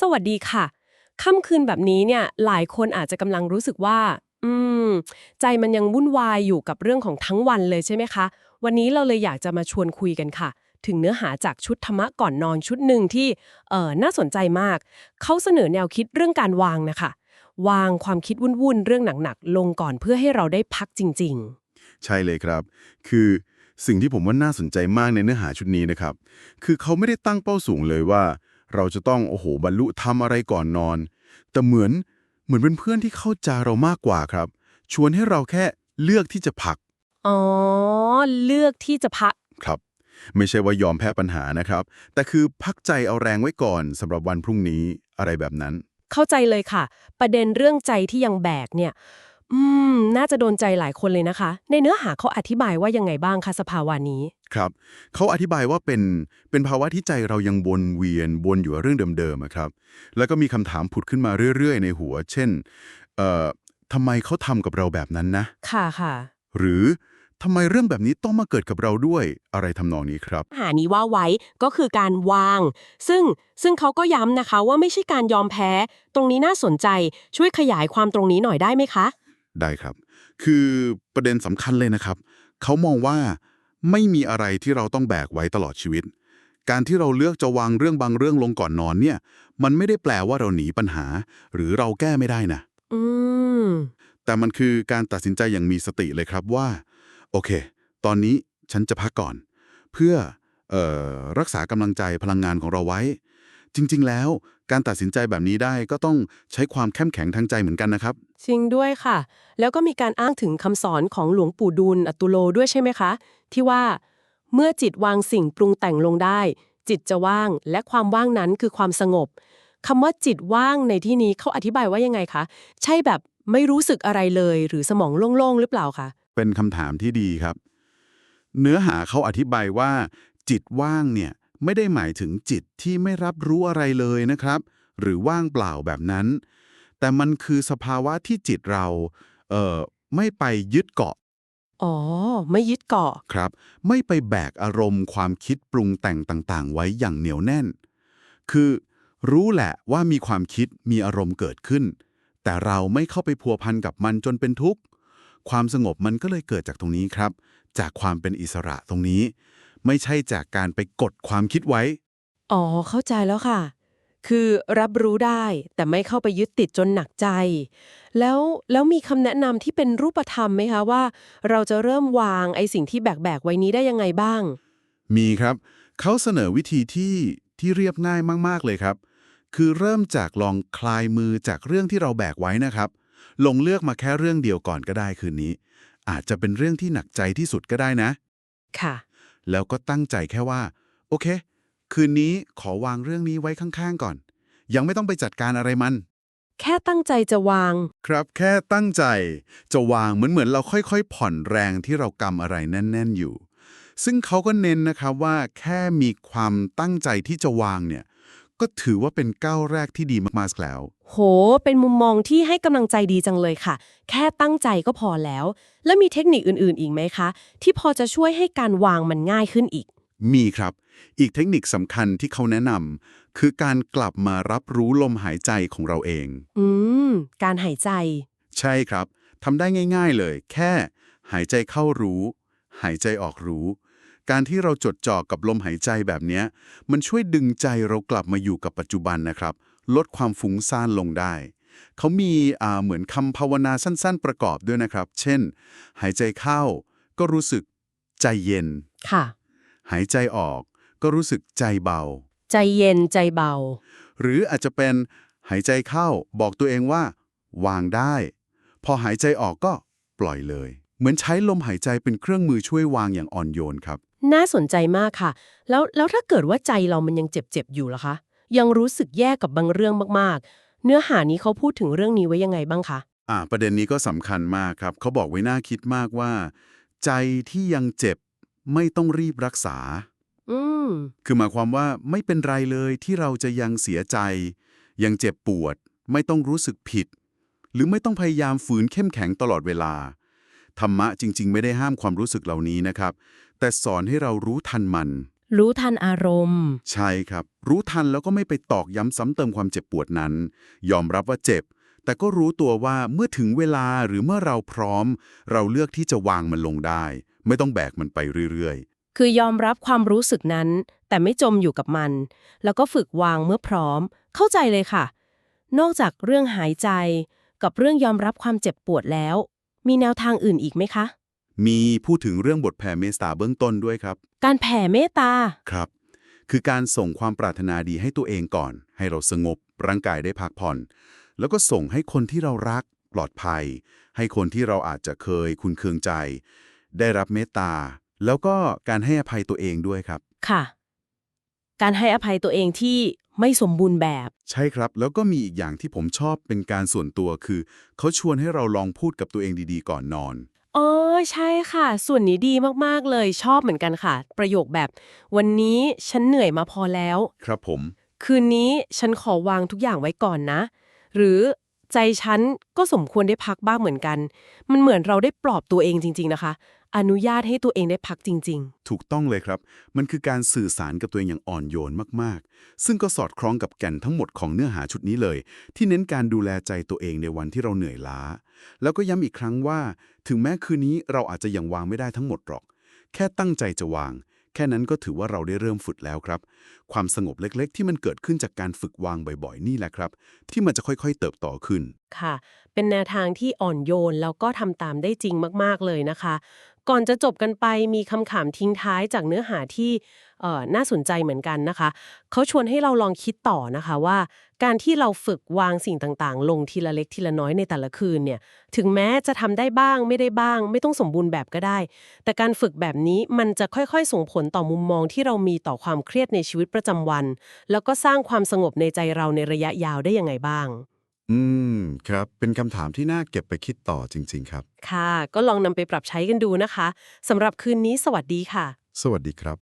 สวัสดีค่ะ ค่ำคืนแบบนี้เนี่ยหลายคนอาจจะกำลังรู้สึกว่า อืม ใจมันยังวุ่นวายอยู่กับเรื่องของทั้งวันเลยใช่ไหมคะ วันนี้เราเลยอยากจะมาชวนคุยกันค่ะ ถึงเนื้อหาจากชุดธรรมะก่อนนอนชุดหนึ่งที่เอ่อน่าสนใจมาก เขาเสนอแนวคิดเรื่องการวางนะคะ วางความคิดวุ่นๆเรื่องหนักๆลงก่อนเพื่อให้เราได้พักจริง ใช่เลยครับ คือสิ่งที่ผมว่าน่าสนใจมากในเนื้อหาชุดนี้นะครับ คือเขาไม่ได้ตั้งเป้าสูงเลยว่า เราจะต้องโอ้โหบรรลุทำอะไรก่อนนอน แต่เหมือนเหมือนเป็นเพื่อนที่เข้าใจเรามากกว่าครับ ชวนให้เราแค่เลือกที่จะพักๆอ๋อ เลือกที่จะพักครับ ไม่ใช่ว่ายอมแพ้ปัญหานะครับ แต่คือพักใจเอาแรงไว้ก่อนสำหรับวันพรุ่งนี้อะไรแบบนั้น เข้าใจเลยค่ะ ประเด็นเรื่องใจที่ยังแบกเนี่ย อืม น่าจะโดนใจหลายคนเลยนะคะ ในเนื้อหาเขาอธิบายว่ายังไงบ้างคะสภาวะนี้ ครับเขาอธิบายว่าเป็นเป็นภาวะที่ใจเรายังวนเวียนวนอยู่กับเรื่องเดิมๆอะครับ แล้วก็มีคำถามผุดขึ้นมาเรื่อยๆ ในหัว เช่น เอ่อทำไมเขาทำกับเราแบบนั้นนะ ค่ะค่ะหรือทำไมเรื่องแบบนี้ต้องมาเกิดกับเราด้วยอะไรทำนองนี้ครับ หานี้ว่าไว้ก็คือการวาง ซึ่งซึ่งเขาก็ย้ำนะคะว่าไม่ใช่การยอมแพ้ ตรงนี้น่าสนใจช่วยขยายความตรงนี้หน่อยได้ไหมคะ ได้ครับ คือประเด็นสำคัญเลยนะครับ เขามองว่าไม่มีอะไรที่เราต้องแบกไว้ตลอดชีวิต การที่เราเลือกจะวางเรื่องบางเรื่องลงก่อนนอนเนี่ย มันไม่ได้แปลว่าเราหนีปัญหา หรือเราแก้ไม่ได้นะอืมแต่มันคือการตัดสินใจอย่างมีสติเลยครับว่า โอเค ตอนนี้ฉันจะพักก่อน เพื่อเออรักษากำลังใจพลังงานของเราไว้ จริง ๆ แล้วการตัดสินใจแบบนี้ได้ก็ต้องใช้ความเข้มแข็งทางใจเหมือนกันนะครับ จริงด้วยค่ะ แล้วก็มีการอ้างถึงคำสอนของหลวงปู่ดูลย์อตุโลด้วยใช่ไหมคะ ที่ว่า เมื่อจิตวางสิ่งปรุงแต่งลงได้ จิตจะว่างและความว่างนั้นคือความสงบคำว่าจิตว่างในที่นี้เขาอธิบายว่ายังไงคะ ใช่แบบไม่รู้สึกอะไรเลย หรือสมองโล่งๆหรือเปล่าคะเป็นคำถามที่ดีครับ เนื้อหาเขาอธิบายว่า จิตว่างเนี่ย ไม่ได้หมายถึงจิตที่ไม่รับรู้อะไรเลยนะครับ หรือว่างเปล่าแบบนั้น แต่มันคือสภาวะที่จิตเราเอ่อไม่ไปยึดเกาะ อ๋อ ไม่ยึดเกาะ ครับ ไม่ไปแบกอารมณ์ความคิดปรุงแต่งต่างๆ ไว้อย่างเหนียวแน่น คือรู้แหละว่ามีความคิดมีอารมณ์เกิดขึ้น แต่เราไม่เข้าไปพัวพันกับมันจนเป็นทุกข์ ความสงบมันก็เลยเกิดจากตรงนี้ครับ จากความเป็นอิสระตรงนี้ ไม่ใช่จากการไปกดความคิดไว้ อ๋อ เข้าใจแล้วค่ะ คือรับรู้ได้แต่ไม่เข้าไปยึดติดจนหนักใจ แล้วแล้วมีคำแนะนำที่เป็นรูปธรรมไหมคะว่า เราจะเริ่มวางไอ้สิ่งที่แบกๆไว้นี้ได้ยังไงบ้าง มีครับ เขาเสนอวิธีที่ที่เรียบง่ายมาก ๆ เลยครับ คือเริ่มจากลองคลายมือจากเรื่องที่เราแบกไว้นะครับ ลงเลือกมาแค่เรื่องเดียวก่อนก็ได้คืนนี้ อาจจะเป็นเรื่องที่หนักใจที่สุดก็ได้นะ ค่ะ แล้วก็ตั้งใจแค่ว่า โอเค คืนนี้ขอวางเรื่องนี้ไว้ข้างๆก่อน ยังไม่ต้องไปจัดการอะไรมัน แค่ตั้งใจจะวาง ครับแค่ตั้งใจ จะวางเหมือนเหมือนเราค่อยๆ ผ่อนแรงที่เรากำอะไรแน่น ๆอยู่ ซึ่งเขาก็เน้นนะครับว่าแค่มีความตั้งใจที่จะวางเนี่ย ก็ถือว่าเป็นก้าวแรกที่ดีมากๆแล้ว โห เป็นมุมมองที่ให้กำลังใจดีจังเลยค่ะ แค่ตั้งใจก็พอแล้ว แล้วมีเทคนิคอื่นๆ อีกไหมคะ ที่พอจะช่วยให้การวางมันง่ายขึ้นอีก มีครับ อีกเทคนิคสำคัญที่เขาแนะนำคือการกลับมารับรู้ลมหายใจของเราเอง อืม การหายใจ ใช่ครับทำได้ง่าย ๆเลย แค่ หายใจเข้ารู้ หายใจออกรู้ การที่เราจดจ่อกับลมหายใจแบบเนี้ยมันช่วยดึงใจเรากลับมาอยู่กับปัจจุบันนะครับ ลดความฟุ้งซ่านลงได้ เขามีอ่าเหมือนคำภาวนาสั้นๆประกอบด้วยนะครับ เช่น หายใจเข้า ก็รู้สึกใจเย็น ค่ะ หายใจออก ก็รู้สึกใจเบา ใจเย็นใจเบา หรืออาจจะเป็นหายใจเข้าบอกตัวเองว่า วางได้ พอหายใจออกก็ปล่อยเลย เหมือนใช้ลมหายใจเป็นเครื่องมือช่วยวางอย่างอ่อนโยนครับ น่าสนใจมากค่ะ แล้วแล้วถ้าเกิดว่าใจเรามันยังเจ็บๆอยู่ล่ะคะ ยังรู้สึกแย่กับบางเรื่องมากๆ เนื้อหานี้เขาพูดถึงเรื่องนี้ไว้ยังไงบ้างคะอ่าประเด็นนี้ก็สำคัญมากครับ เขาบอกไว้น่าคิดมากว่า ใจที่ยังเจ็บไม่ต้องรีบรักษา อืมคือหมายความว่าไม่เป็นไรเลยที่เราจะยังเสียใจ ยังเจ็บปวด ไม่ต้องรู้สึกผิด หรือไม่ต้องพยายามฝืนเข้มแข็งตลอดเวลาธรรมะจริง ๆ ไม่ได้ห้ามความรู้สึกเหล่านี้นะครับ แต่สอนให้เรารู้ทันมัน รู้ทันอารมณ์ ใช่ครับ รู้ทันแล้วก็ไม่ไปตอกย้ำซ้ำเติมความเจ็บปวดนั้น ยอมรับว่าเจ็บ แต่ก็รู้ตัวว่าเมื่อถึงเวลาหรือเมื่อเราพร้อม เราเลือกที่จะวางมันลงได้ ไม่ต้องแบกมันไปเรื่อยคือยอมรับความรู้สึกนั้น แต่ไม่จมอยู่กับมัน แล้วก็ฝึกวางเมื่อพร้อม เข้าใจเลยค่ะ นอกจากเรื่องหายใจ กับเรื่องยอมรับความเจ็บปวดแล้ว มีแนวทางอื่นอีกไหมคะๆ มีพูดถึงเรื่องบทแผ่เมตตาเบื้องต้นด้วยครับ การแผ่เมตตา ครับ คือการส่งความปรารถนาดีให้ตัวเองก่อน ให้เราสงบ ร่างกายได้พักผ่อน แล้วก็ส่งให้คนที่เรารักปลอดภัย ให้คนที่เราอาจจะเคยคุณเคืองใจ ได้รับเมตตา แล้วก็การให้อภัยตัวเองด้วยครับ ค่ะ การให้อภัยตัวเองที่ไม่สมบูรณ์แบบ ใช่ครับ แล้วก็มีอีกอย่างที่ผมชอบเป็นการส่วนตัวคือ เขาชวนให้เราลองพูดกับตัวเองดีๆ ก่อนนอน อ๋อใช่ค่ะ ส่วนนี้ดีมาก ๆ เลยชอบเหมือนกันค่ะ ประโยคแบบ วันนี้ฉันเหนื่อยมาพอแล้ว ครับผม คืนนี้ฉันขอวางทุกอย่างไว้ก่อนนะ หรือ ใจฉันก็สมควรได้พักบ้างเหมือนกัน มันเหมือนเราได้ปลอบตัวเองจริง ๆ นะคะ อนุญาตให้ตัวเองได้พักจริง ๆ ถูกต้องเลยครับ มันคือการสื่อสารกับตัวเองอย่างอ่อนโยนมากๆ ซึ่งก็สอดคล้องกับแก่นทั้งหมดของเนื้อหาชุดนี้เลย ที่เน้นการดูแลใจตัวเองในวันที่เราเหนื่อยล้า แล้วก็ย้ำอีกครั้งว่า ถึงแม้คืนนี้เราอาจจะยังวางไม่ได้ทั้งหมดหรอก แค่ตั้งใจจะวาง แค่นั้นก็ถือว่าเราได้เริ่มฝึกแล้วครับ ความสงบเล็กๆ ที่มันเกิดขึ้นจากการฝึกวางบ่อยๆ นี่แหละครับ ที่มันจะค่อยๆ เติบโตขึ้น ค่ะ เป็นแนวทางที่อ่อนโยนแล้วก็ทำตามได้จริงมากๆเลยนะคะ ก่อนจะจบกันไปมีคำถามทิ้งท้ายจากเนื้อหาที่น่าสนใจเหมือนกันนะคะ เขาชวนให้เราลองคิดต่อนะคะว่า การที่เราฝึกวางสิ่งต่างๆ ลงทีละเล็กทีละน้อยในแต่ละคืนเนี่ย ถึงแม้จะทำได้บ้างไม่ได้บ้าง ไม่ต้องสมบูรณ์แบบก็ได้ แต่การฝึกแบบนี้มันจะค่อยๆ ส่งผลต่อมุมมองที่เรามีต่อความเครียดในชีวิตประจำวัน แล้วก็สร้างความสงบในใจเราในระยะยาวได้ยังไงบ้าง อืม ครับ เป็นคำถามที่น่าเก็บไปคิดต่อจริง ๆ ครับ ค่ะ ก็ลองนำไปปรับใช้กันดูนะคะสำหรับคืนนี้สวัสดีค่ะ สวัสดีครับ